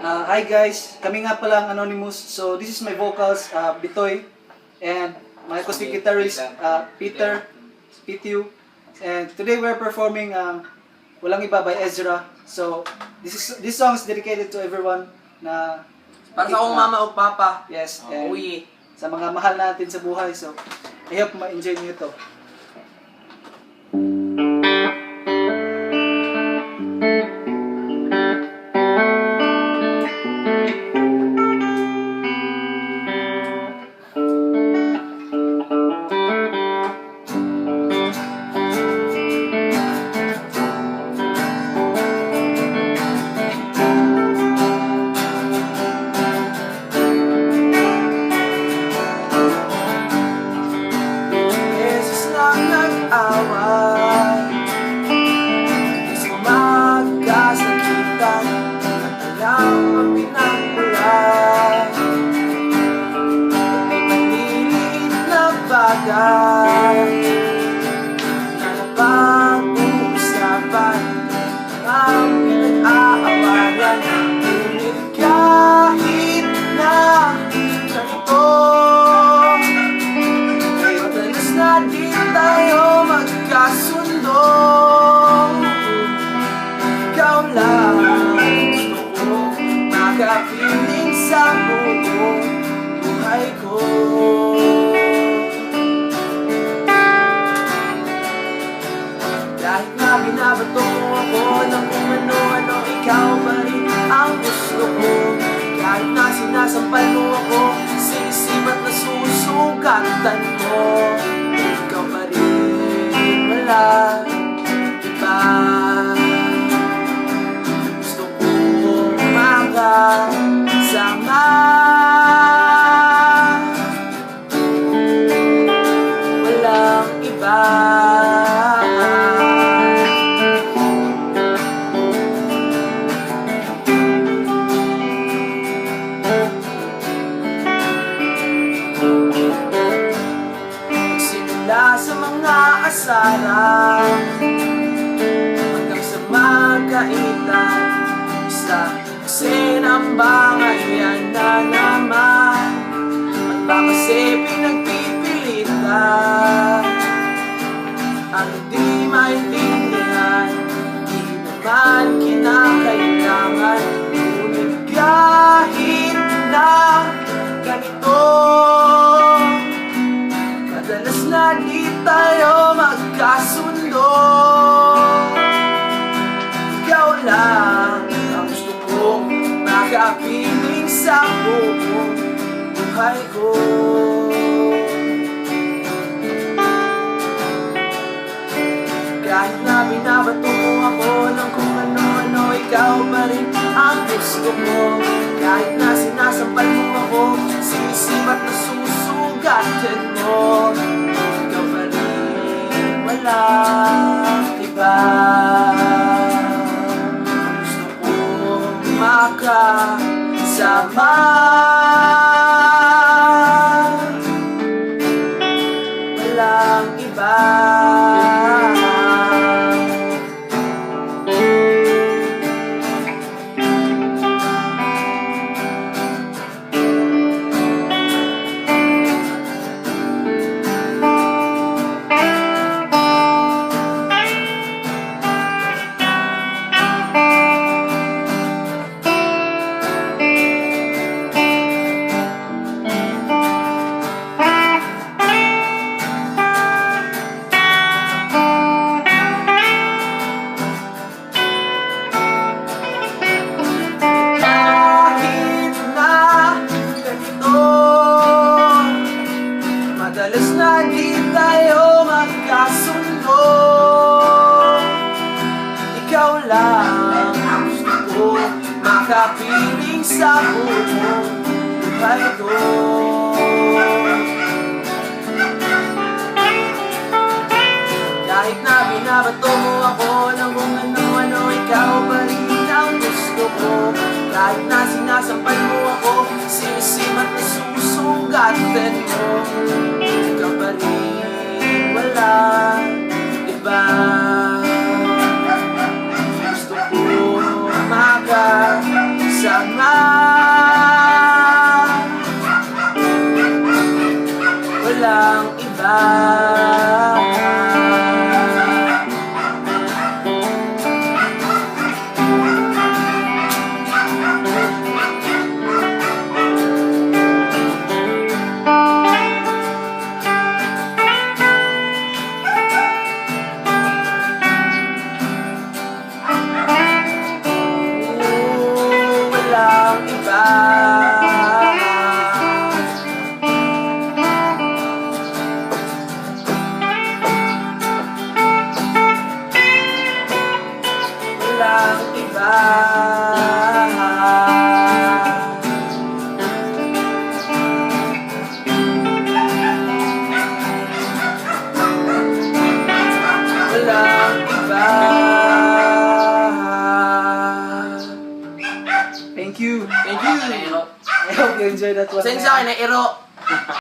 Uh, hi guys, kami nga pala ang Anonymous. So this is my vocals, uh, Bitoy, and my acoustic guitarist, uh, Peter, Pitiu. And today we're performing uh, Walang Iba by Ezra. So this is this song is dedicated to everyone na Para sa akong mama o papa. Yes, Oh, sa mga mahal natin sa buhay. So I hope ma-enjoy niyo ito. Beses Makapiling sa buong buhay ko. Kahit na binabato mo ako ng kung ano-ano Ikaw pa rin ang gusto ko. Kahit na sinasampal mo ako Sinisip at nasusugatan mo Ikaw pa rin wala Isa kasi ng bangayan na naman. At ba kasi pinagpipilitan Ang di maintindihan Di naman kinakailangan. Ngunit kahit na ganito Madalas na di tayo magkasundo. Ikaw lang makapiling sa buong buhay ko. Kahit na binabato mo ako ng kung ano-ano Ikaw pa rin ang gusto ko Kahit na sinasampal mo ako Sinisibat na susugatan mo. Ikaw pa rin wala makasama Walang iba Makapiling sa buong buhay ko Kahit na binabato mo ako ng kung ano-ano Ikaw pa rin ang gusto ko. Kahit na sinasampal mo ako Sinisimat na susugatan mo. Ikaw pa rin wala. Iba Iba Walang iba Thank you. Thank you. I hope you enjoyed that one. Kayo na iro.